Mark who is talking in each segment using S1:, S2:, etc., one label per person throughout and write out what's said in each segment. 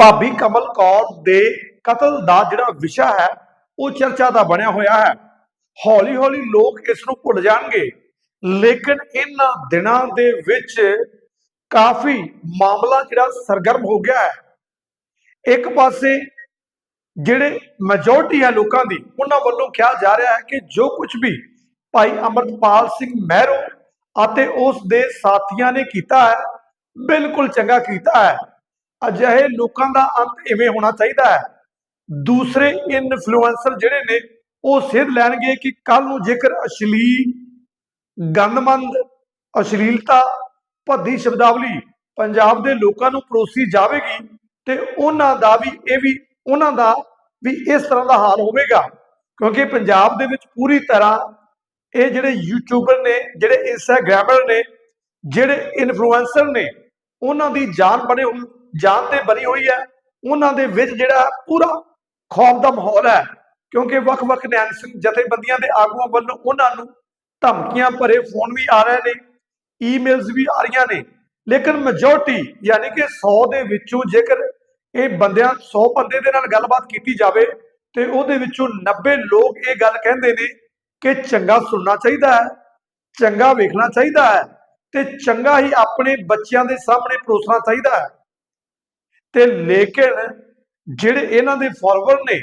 S1: ਭਾਬੀ ਕਮਲ ਕੌਰ ਦੇ ਕਤਲ ਦਾ ਜਿਹੜਾ ਵਿਸ਼ਾ ਹੈ, ਉਹ ਚਰਚਾ ਦਾ ਬਣਿਆ ਹੋਇਆ ਹੈ। ਹੌਲੀ ਹੌਲੀ ਲੋਕ ਇਸ ਨੂੰ ਭੁੱਲ ਜਾਣਗੇ। ਲੇਕਿਨ ਇਹਨਾਂ ਦਿਨਾਂ ਦੇ ਵਿੱਚ ਕਾਫੀ ਮਾਮਲਾ ਜਿਹੜਾ ਸਰਗਰਮ ਹੋ ਗਿਆ ਹੈ। ਇੱਕ ਪਾਸੇ ਜਿਹੜੇ ਮੈਜੋਰਟੀ ਹੈ ਲੋਕਾਂ ਦੀ, ਉਹਨਾਂ ਵੱਲੋਂ ਕਿਹਾ ਜਾ ਰਿਹਾ ਹੈ ਕਿ ਜੋ ਕੁਝ ਵੀ ਭਾਈ ਅਮਰਤਪਾਲ ਸਿੰਘ ਮਹਿਰੋ ਅਤੇ ਉਸ ਦੇ ਸਾਥੀਆਂ ਨੇ ਕੀਤਾ ਹੈ, ਬਿਲਕੁਲ ਚੰਗਾ ਕੀਤਾ ਹੈ। ਅਜਿਹੇ ਲੋਕਾਂ ਦਾ ਅੰਤ ਇਵੇਂ ਹੋਣਾ ਚਾਹੀਦਾ ਹੈ। ਦੂਸਰੇ ਇਨਫਲੂਐਂਸਰ ਜਿਹੜੇ ਨੇ, ਉਹ ਸਿਰ ਲੈਣਗੇ ਕਿ ਕੱਲ ਨੂੰ ਜੇਕਰ ਅਸ਼ਲੀਲ, ਗੰਦਮੰਦ, ਅਸ਼ਲੀਲਤਾ, ਭੱਦੀ ਸ਼ਬਦਾਵਲੀ ਪੰਜਾਬ ਦੇ ਲੋਕਾਂ ਨੂੰ ਪਰੋਸੀ ਜਾਵੇਗੀ ਤੇ ਉਹਨਾਂ ਦਾ ਵੀ ਇਹ ਵੀ, ਉਹਨਾਂ ਦਾ ਵੀ ਇਸ ਤਰ੍ਹਾਂ ਦਾ ਹਾਲ ਹੋਵੇਗਾ। ਕਿਉਂਕਿ ਪੰਜਾਬ ਦੇ ਵਿੱਚ ਪੂਰੀ ਤਰ੍ਹਾਂ ਇਹ ਜਿਹੜੇ ਯੂਟਿਊਬਰ ਨੇ, ਜਿਹੜੇ ਇੰਸਟਾਗ੍ਰਾਮਰ ਨੇ, ਜਿਹੜੇ ਇਨਫਲੂਐਂਸਰ ਨੇ, ਉਹਨਾਂ ਦੀ ਜਾਨ ਬਣੇ ਜਾਨ ਤੇ ਬਣੀ ਹੋਈ ਹੈ, ਉਹਨਾਂ ਦੇ ਵਿੱਚ ਜਿਹੜਾ ਪੂਰਾ ਖੌਫ ਦਾ ਮਾਹੌਲ ਹੈ, ਕਿਉਂਕਿ ਵੱਖ-ਵੱਖ ਨਿਹੰਗ ਸਿੰਘ ਜਥੇਬੰਦੀਆਂ ਦੇ ਆਗੂਆਂ ਵੱਲੋਂ ਉਹਨਾਂ ਨੂੰ ਧਮਕੀਆਂ ਭਰੇ ਫੋਨ ਵੀ ਆ ਰਹੇ ਨੇ ਈਮੇਲਸ ਵੀ ਆ ਰਹੀਆਂ ਨੇ, ਲੇਕਿਨ ਮੈਜੋਰਟੀ ਯਾਨੀ ਕਿ 100 ਦੇ ਵਿੱਚੋਂ ਜੇਕਰ ਇਹ ਬੰਦਿਆਂ 100 ਬੰਦੇ ਦੇ ਨਾਲ ਗੱਲਬਾਤ ਕੀਤੀ ਜਾਵੇ, ਤੇ ਉਹਦੇ ਵਿੱਚੋਂ 90 ਲੋਕ ਇਹ ਗੱਲ ਕਹਿੰਦੇ ਨੇ ਕਿ ਚੰਗਾ ਸੁਣਨਾ ਚਾਹੀਦਾ ਹੈ, ਚੰਗਾ ਵੇਖਣਾ ਚਾਹੀਦਾ ਹੈ, ਤੇ ਚੰਗਾ ਹੀ ਆਪਣੇ ਬੱਚਿਆਂ ਦੇ ਸਾਹਮਣੇ ਪਰੋਸਣਾ ਚਾਹੀਦਾ ਹੈ। ਤੇ ਲੇਕਿਨ ਜਿਹੜੇ ਇਹਨਾਂ ਦੇ ਫਾਲੋਅਰ ਨੇ,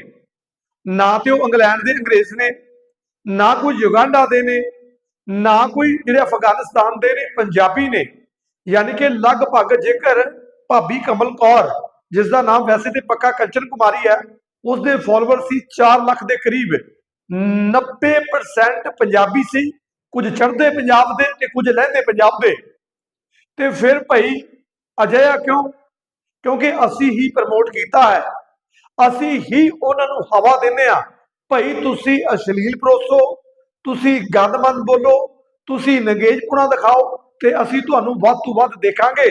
S1: ਨਾ ਤੇ ਉਹ ਇੰਗਲੈਂਡ ਦੇ ਅੰਗਰੇਜ਼ ਨੇ, ਨਾ ਕੋਈ ਯੁਗਾਂਡਾ ਦੇ ਨੇ, ਨਾ ਕੋਈ ਜਿਹੜੇ ਅਫਗਾਨਿਸਤਾਨ ਦੇ ਨੇ, ਪੰਜਾਬੀ ਨੇ, ਯਾਨੀ ਕਿ ਲਗਭਗ ਜੇਕਰ ਭਾਬੀ ਕਮਲ ਕੌਰ ਜਿਸ ਦਾ ਨਾਮ ਵੈਸੇ ਤੇ ਪੱਕਾ ਕੰਚਨ ਕੁਮਾਰੀ ਹੈ ਉਸ ਦੇ ਫਾਲੋਅਰ ਸੀ 4 ਲੱਖ ਦੇ ਕਰੀਬ। 90% ਪੰਜਾਬੀ ਸੀ, ਕੁਝ ਚੜ੍ਹਦੇ ਪੰਜਾਬ ਦੇ ਤੇ ਕੁਝ ਲਹਿੰਦੇ ਪੰਜਾਬ ਦੇ। ਤੇ ਫਿਰ ਭਾਈ ਅਜਿਹਾ ਕਿਉਂ ਕਿਉਂਕਿ ਅਸੀਂ ਹੀ ਪ੍ਰਮੋਟ ਕੀਤਾ ਹੈ। ਅਸੀਂ ਹੀ ਉਹਨਾਂ ਨੂੰ ਹਵਾ ਦਿੰਦੇ ਆ ਭਾਈ ਤੁਸੀਂ ਅਸ਼ਲੀਲ ਪਰੋਸੋ, ਤੁਸੀਂ ਗੰਦਮੰਦ ਬੋਲੋ, ਤੁਸੀਂ ਨਗੇਜਪੁਣਾ ਦਿਖਾਓ ਤੇ ਅਸੀਂ ਤੁਹਾਨੂੰ ਵੱਧ ਤੋਂ ਵੱਧ ਦੇਖਾਂਗੇ।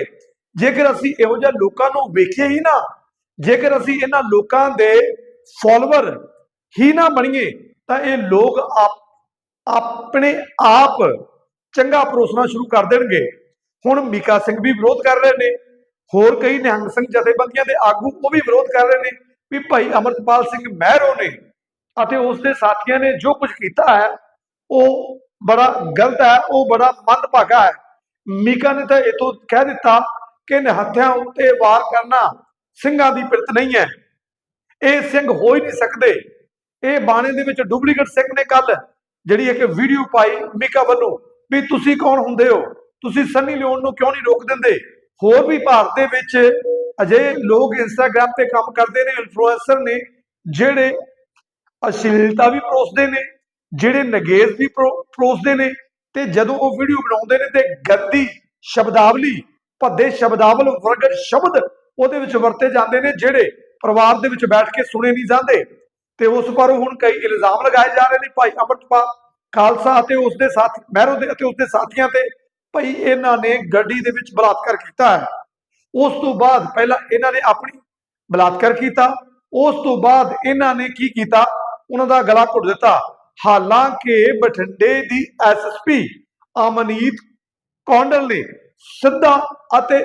S1: ਜੇਕਰ ਅਸੀਂ ਇਹੋ ਜਿਹੇ ਲੋਕਾਂ ਨੂੰ ਵੇਖੀਏ ਹੀ ਨਾ, ਜੇਕਰ ਅਸੀਂ ਇਹਨਾਂ ਲੋਕਾਂ ਦੇ ਫਾਲੋਅਰ ਹੀ ਨਾ ਬਣੀਏ, ਤਾਂ ਇਹ ਲੋਕ ਆਪਣੇ ਆਪ ਚੰਗਾ ਪਰੋਸਣਾ ਸ਼ੁਰੂ ਕਰ ਦੇਣਗੇ। ਹੁਣ ਮੀਕਾ ਸਿੰਘ ਵੀ ਵਿਰੋਧ ਕਰ ਰਹੇ ਨੇ। ਹੋਰ ਕਈ ਨਿਹੰਗ ਸਿੰਘ ਜਥੇਬੰਦੀਆਂ ਦੇ ਆਗੂ ਉਹ ਵੀ ਵਿਰੋਧ ਕਰ ਰਹੇ ਨੇ ਵੀ ਭਾਈ ਅਮਰਤਪਾਲ ਸਿੰਘ ਮਹਿਰੋ ਨੇ ਅਤੇ ਉਸ ਦੇ ਸਾਥੀਆਂ ਨੇ ਜੋ ਕੁਝ ਕੀਤਾ ਹੈ, ਉਹ ਬੜਾ ਗਲਤ ਹੈ, ਉਹ ਬੜਾ ਮੰਦਭਾਗਾ ਹੈ। ਮੀਕਾ ਨੇ ਤਾਂ ਇਹ ਕਹਿ ਦਿੱਤਾ ਕਿ ਨਿਹੱਥਿਆਂ ਉੱਤੇ ਵਾਰ ਕਰਨਾ ਸਿੰਘਾਂ ਦੀ ਪਿਰਤ ਨਹੀਂ ਹੈ। ਇਹ ਸਿੰਘ ਹੋ ਹੀ ਨਹੀਂ ਸਕਦੇ। ਇਹ ਬਾਣੇ ਦੇ ਵਿੱਚ ਡੁਪਲੀਕੇਟ ਸਿੰਘ ਨੇ ਕੱਲ ਜਿਹੜੀ ਇੱਕ ਵੀਡੀਓ ਪਾਈ ਮੀਕਾ ਵੱਲੋਂ ਵੀ ਤੁਸੀਂ ਕੌਣ ਹੁੰਦੇ ਹੋ? ਤੁਸੀਂ ਸੰਨੀ ਲਿਓਨ ਨੂੰ ਕਿਉਂ ਨਹੀਂ ਰੋਕ ਦਿੰਦੇ? ਹੋਰ ਵੀ ਭਾਰਤ ਦੇ ਵਿੱਚ ਅਜੇ ਲੋਕ ਇੰਸਟਾਗ੍ਰam ਤੇ ਕੰਮ ਕਰਦੇ ਨੇ ਇਨਫਲੂਐਂਸਰ ਨੇ, ਜਿਹੜੇ ਅਸ਼ਲੀਲਤਾ ਵੀ ਪਰੋਸਦੇ ਨੇ, ਜਿਹੜੇ ਨਗੇਜ਼ ਵੀ ਪਰੋਸਦੇ ਨੇ ਤੇ ਜਦੋਂ ਉਹ ਵੀਡੀਓ ਬਣਾਉਂਦੇ ਨੇ ਤੇ ਗੰਦੀ ਸ਼ਬਦਾਵਲੀ, ਭੱਦੇ ਸ਼ਬਦਾਵਲ ਵਰਗੜ ਸ਼ਬਦ ਉਹਦੇ ਵਿੱਚ ਵਰਤੇ ਜਾਂਦੇ ਨੇ, ਜਿਹੜੇ ਪਰਿਵਾਰ ਦੇ ਵਿੱਚ ਬੈਠ ਕੇ ਸੁਣੇ ਨਹੀਂ ਜਾਂਦੇ। ਤੇ ਉਸ ਪਰ ਹੁਣ ਕਈ ਇਲਜ਼ਾਮ ਲਗਾਏ ਜਾ ਰਹੇ ਨੇ, ਭਾਈ ਅਮਰਪਾਲ ਖਾਲਸਾ ਅਤੇ ਉਸ ਦੇ ਸਾਥੀ, ਮਹਿਰੋ ਦੇ ਅਤੇ ਉਸ ਦੇ ਸਾਥੀਆਂ ਤੇ ਭਾਈ ਇਹਨਾਂ ਨੇ ਗੱਡੀ ਦੇ ਵਿੱਚ ਬਲਾਤਕਾਰ ਕੀਤਾ ਹੈ। ਉਸ ਤੋਂ ਬਾਅਦ ਪਹਿਲਾਂ ਇਹਨਾਂ ਨੇ ਆਪਣੀ ਬਲਾਤਕਾਰ ਕੀਤਾ। ਉਸ ਤੋਂ ਬਾਅਦ ਇਹਨਾਂ ਨੇ ਕੀ ਕੀਤਾ? ਉਹਨਾਂ ਦਾ ਗਲਾ ਘੁੱਟ ਦਿੱਤਾ। ਹਾਲਾਂਕਿ ਬਠਿੰਡੇ ਦੀ ਐਸਐਸਪੀ ਅਮਨੀਤ ਕੌਂਡਲ ਨੇ ਸਿੱਧਾ ਅਤੇ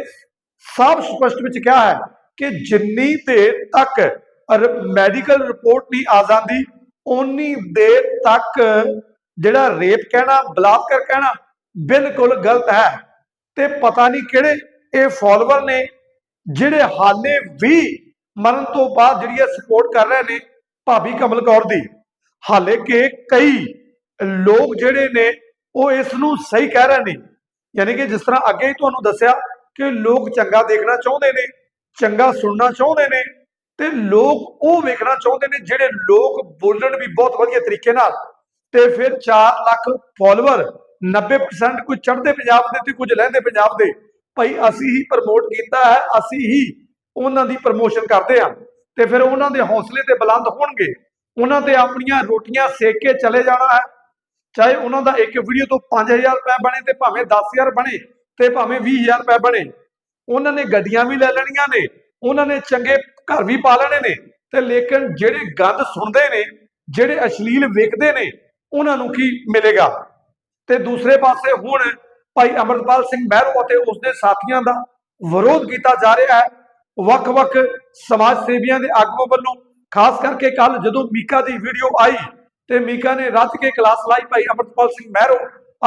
S1: ਸਾਫ਼ ਸਪਸ਼ਟ ਵਿੱਚ ਕਿਹਾ ਹੈ ਕਿ ਜਿੰਨੀ ਦੇਰ ਤੱਕ ਮੈਡੀਕਲ ਰਿਪੋਰਟ ਨਹੀਂ ਆ ਜਾਂਦੀ ਉਨੀ ਦੇਰ ਤੱਕ ਜਿਹੜਾ ਰੇਪ ਕਹਿਣਾ, ਬਲਾਤਕਾਰ ਕਹਿਣਾ ਬਿਲਕੁਲ ਗਲਤ ਹੈ। ਤੇ ਪਤਾ ਨਹੀਂ ਕਿਹੜੇ ਇਹ ਫਾਲੋਅਰ ਨੇ ਜਿਹੜੇ ਹਾਲੇ ਵੀ ਮਰਨ ਤੋਂ ਬਾਅਦ ਜਿਹੜੀ ਸਪੋਰਟ ਕਰ ਰਹੇ ਨੇ ਭਾਬੀ ਕਮਲ ਕੌਰ ਦੀ। ਹਾਲੇ ਕਿ ਕਈ ਲੋਕ ਜਿਹੜੇ ਨੇ ਉਹ ਇਸ ਨੂੰ ਸਹੀ ਕਹਿ ਰਹੇ ਨੇ। ਯਾਨੀ ਕਿ ਜਿਸ ਤਰ੍ਹਾਂ ਅੱਗੇ ਹੀ ਤੁਹਾਨੂੰ ਦੱਸਿਆ ਕਿ ਲੋਕ ਚੰਗਾ ਦੇਖਣਾ ਚਾਹੁੰਦੇ ਨੇ, ਚੰਗਾ ਸੁਣਨਾ ਚਾਹੁੰਦੇ ਨੇ ਤੇ ਲੋਕ ਉਹ ਵੇਖਣਾ ਚਾਹੁੰਦੇ ਨੇ ਜਿਹੜੇ ਲੋਕ ਬੋਲਣ ਵੀ ਬਹੁਤ ਵਧੀਆ ਤਰੀਕੇ ਨਾਲ। ਤੇ ਫਿਰ 4 ਲੱਖ ਫਾਲੋਅਰ 90% ਕੁਝ ਚੜ੍ਹਦੇ ਪੰਜਾਬ ਦੇ ਤੇ ਕੁਝ ਲਹਿੰਦੇ ਪੰਜਾਬ ਦੇ। ਭਾਈ ਅਸੀਂ ਹੀ ਪ੍ਰਮੋਟ ਕੀਤਾ ਹੈ, ਅਸੀਂ ਹੀ ਉਹਨਾਂ ਦੀ ਪ੍ਰਮੋਸ਼ਨ ਕਰਦੇ ਹਾਂ। ਤੇ ਫਿਰ ਉਹਨਾਂ ਦੇ ਹੌਸਲੇ ਤੇ ਬੁਲੰਦ ਹੋਣਗੇ। ਉਹਨਾਂ ਤੇ ਆਪਣੀਆਂ ਰੋਟੀਆਂ ਸੇਕ ਕੇ ਚਲੇ ਜਾਣਾ ਹੈ। ਚਾਹੇ ਉਹਨਾਂ ਦਾ ਇੱਕ ਵੀਡੀਓ ਤੋਂ 5000 ਰੁਪਏ ਬਣੇ ਤੇ ਭਾਵੇਂ 10000 ਬਣੇ ਤੇ ਭਾਵੇਂ 20000 ਰੁਪਏ ਬਣੇ। ਉਹਨਾਂ ਨੇ ਗੱਡੀਆਂ ਵੀ ਲੈ ਲੈਣੀਆਂ ਨੇ। ਉਹਨਾਂ ਨੇ ਚੰਗੇ ਘਰ ਵੀ ਪਾ ਲੈਣੇ ਨੇ। ਤੇ ਲੇਕਿਨ ਜਿਹੜੇ ਗੰਦ ਸੁਣਦੇ ਨੇ, ਜਿਹੜੇ ਅਸ਼ਲੀਲ ਵੇਖਦੇ ਨੇ, ਉਹਨਾਂ ਨੂੰ ਕੀ ਮਿਲੇਗਾ? ਤੇ ਦੂਸਰੇ ਪਾਸੇ ਹੁਣ ਭਾਈ ਅਮਰਪਾਲ ਸਿੰਘ ਮਹਿਰੋ ਅਤੇ ਉਸ ਦੇ ਸਾਥੀਆਂ ਦਾ ਵਿਰੋਧ ਕੀਤਾ ਜਾ ਰਿਹਾ ਹੈ। ਵੱਖ-ਵੱਖ ਸਮਾਜ ਸੇਵੀਆਂ ਦੇ ਆਗੂਆਂ ਵੱਲੋਂ, ਖਾਸ ਕਰਕੇ ਕੱਲ ਜਦੋਂ ਮੀਕਾ ਦੀ ਵੀਡੀਓ ਆਈ ਤੇ ਮੀਕਾ ਨੇ ਰੱਜ ਕੇ ਕਲਾਸ ਲਾਈ ਭਾਈ ਅਮਰਪਾਲ ਸਿੰਘ ਮਹਿਰੋ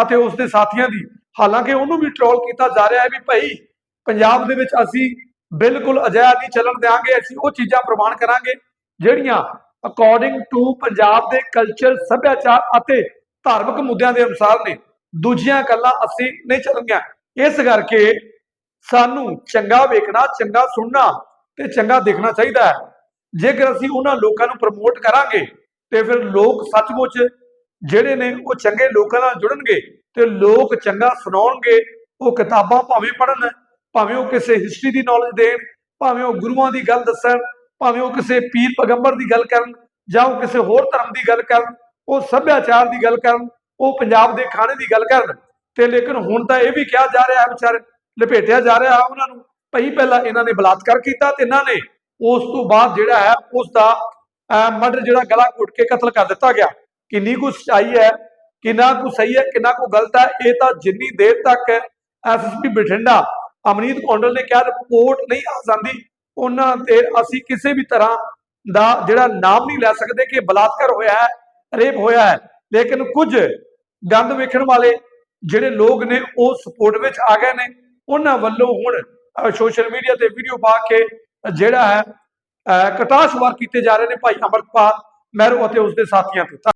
S1: ਅਤੇ ਉਸ ਦੇ ਸਾਥੀਆਂ ਦੀ। ਹਾਲਾਂਕਿ ਉਹਨੂੰ ਵੀ ਟ੍ਰੋਲ ਕੀਤਾ ਜਾ ਰਿਹਾ ਹੈ ਵੀ ਭਾਈ ਪੰਜਾਬ ਦੇ ਵਿੱਚ ਅਸੀਂ ਬਿਲਕੁਲ ਅਜਿਹਾ ਨਹੀਂ ਚੱਲਣ ਦੇਵਾਂਗੇ ਅਸੀਂ ਉਹ ਚੀਜ਼ਾਂ ਪ੍ਰਮਾਣ ਕਰਾਂਗੇ ਜਿਹੜੀਆਂ ਅਕੋਰਡਿੰਗ ਟੂ ਪੰਜਾਬ ਦੇ ਕਲਚਰ ਸੱਭਿਆਚਾਰ ਅਤੇ ਧਾਰਮਿਕ ਮੁੱਦਿਆਂ ਦੇ ਅਨੁਸਾਰ ਨੇ। ਦੂਜੀਆਂ ਗੱਲਾਂ ਅਸੀਂ ਨਹੀਂ ਚੱਲਣਗੀਆਂ। ਇਸ ਕਰਕੇ ਸਾਨੂੰ ਚੰਗਾ ਵੇਖਣਾ, ਚੰਗਾ ਸੁਣਨਾ ਤੇ ਚੰਗਾ ਦੇਖਣਾ ਚਾਹੀਦਾ ਹੈ। ਜੇਕਰ ਅਸੀਂ ਉਹਨਾਂ ਲੋਕਾਂ ਨੂੰ ਪ੍ਰਮੋਟ ਕਰਾਂਗੇ ਤੇ ਫਿਰ ਲੋਕ ਸੱਚਮੁੱਚ ਜਿਹੜੇ ਨੇ ਉਹ ਚੰਗੇ ਲੋਕਾਂ ਨਾਲ ਜੁੜਨਗੇ ਤੇ ਲੋਕ ਚੰਗਾ ਸੁਣਾਉਣਗੇ। ਉਹ ਕਿਤਾਬਾਂ ਭਾਵੇਂ ਪੜ੍ਹਨ, ਭਾਵੇਂ ਉਹ ਕਿਸੇ ਹਿਸਟਰੀ ਦੀ ਨੌਲੇਜ ਦੇਣ, ਭਾਵੇਂ ਉਹ ਗੁਰੂਆਂ ਦੀ ਗੱਲ ਦੱਸਣ, ਭਾਵੇਂ ਉਹ ਕਿਸੇ ਪੀਰ ਪੈਗੰਬਰ ਦੀ ਗੱਲ ਕਰਨ ਜਾਂ ਉਹ ਕਿਸੇ ਹੋਰ ਧਰਮ ਦੀ ਗੱਲ ਕਰਨ ਉਹ ਸੱਭਿਆਚਾਰ ਦੀ ਗੱਲ ਕਰਨ, ਉਹ ਪੰਜਾਬ ਦੇ ਖਾਣੇ ਦੀ ਗੱਲ ਕਰਨ। ਤੇ ਲੇਕਿਨ ਹੁਣ ਤਾਂ ਇਹ ਵੀ ਕਿਹਾ ਜਾ ਰਿਹਾ ਹੈ, ਵਿਚਾਰੇ ਲਪੇਟਿਆ ਜਾ ਰਿਹਾ ਹੈ ਉਹਨਾਂ ਨੂੰ, ਭਈ ਪਹਿਲਾਂ ਇਹਨਾਂ ਨੇ ਬਲਾਤਕਾਰ ਕੀਤਾ ਤੇ ਇਹਨਾਂ ਨੇ ਉਸ ਤੋਂ ਬਾਅਦ ਜਿਹੜਾ ਹੈ, ਉਸ ਦਾ ਮਰਡਰ ਜਿਹੜਾ ਗਲਾ ਘੁੱਟ ਕੇ ਕਤਲ ਕਰ ਦਿੱਤਾ ਗਿਆ। ਕਿੰਨੀ ਕੁ ਸੱਚਾਈ ਹੈ, ਕਿੰਨਾ ਕੁ ਸਹੀ ਹੈ, ਕਿੰਨਾ ਕੁ ਗਲਤ ਹੈ, ਇਹ ਤਾਂ ਜਿੰਨੀ ਦੇਰ ਤੱਕ ਐਸਐਸਪੀ ਬਠਿੰਡਾ, ਅਮਨੀਤ ਕੌਂਡਲ ਨੇ ਕਿਹਾ, ਰਿਪੋਰਟ ਨਹੀਂ ਆ ਜਾਂਦੀ, ਉਹਨਾਂ ਤੇ ਅਸੀਂ ਕਿਸੇ ਵੀ ਤਰ੍ਹਾਂ ਦਾ ਜਿਹੜਾ ਨਾਮ ਨਹੀਂ ਲੈ ਸਕਦੇ ਕਿ ਬਲਾਤਕਾਰ ਹੋਇਆ ਹੈ ਰੇਪ ਹੋਇਆ ਹੈ। ਲੇਕਿਨ ਕੁਝ ਗੰਦ ਵੇਖਣ ਵਾਲੇ ਜਿਹੜੇ ਲੋਕ ਨੇ, ਉਹ ਸਪੋਰਟ ਵਿੱਚ ਆ ਗਏ ਨੇ। ਉਹਨਾਂ ਵੱਲੋਂ ਹੁਣ ਸੋਸ਼ਲ ਮੀਡੀਆ ਤੇ ਵੀਡੀਓ ਪਾ ਕੇ ਜਿਹੜਾ ਹੈ, ਅਹ ਕਟਾਸ਼ਵਾਰ ਕੀਤੇ ਜਾ ਰਹੇ ਨੇ ਭਾਈ ਅਮਰਪਾਲ ਮਹਿਰੂ ਅਤੇ ਉਸ ਦੇ ਸਾਥੀਆਂ ਤੇ।